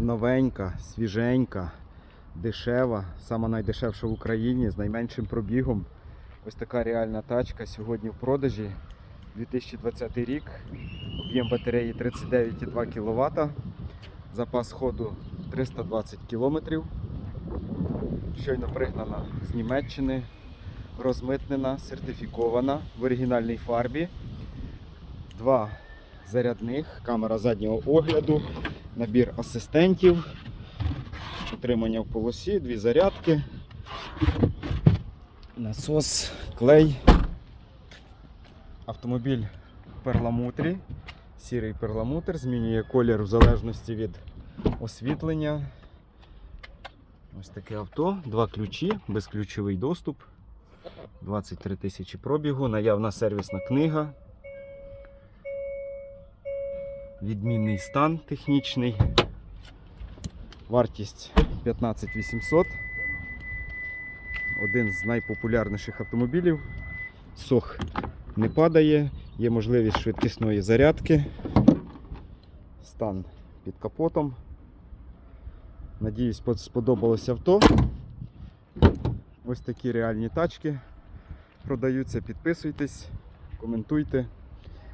новенька, свіженька, дешева, сама найдешевша в Україні з найменшим пробігом. Ось така реальна тачка сьогодні в продажі. 2020 рік. Об'єм батареї 39,2 кВт. Запас ходу 320 км. Щойно пригнана з Німеччини, розмитнена, сертифікована в оригінальній фарбі. Два зарядних, камера заднього огляду, набір асистентів, утримання в полосі, дві зарядки, насос, клей. Автомобіль перламутрі, сірий перламутр, змінює колір в залежності від освітлення. Ось таке авто, два ключі, безключовий доступ, 23 тисячі пробігу, наявна сервісна книга. Відмінний стан технічний. Вартість 15 800. Один з найпопулярніших автомобілів. Сох не падає, є можливість швидкісної зарядки. Стан під капотом. Надіюсь, сподобалось авто. Ось такі реальні тачки продаються. Підписуйтесь, коментуйте.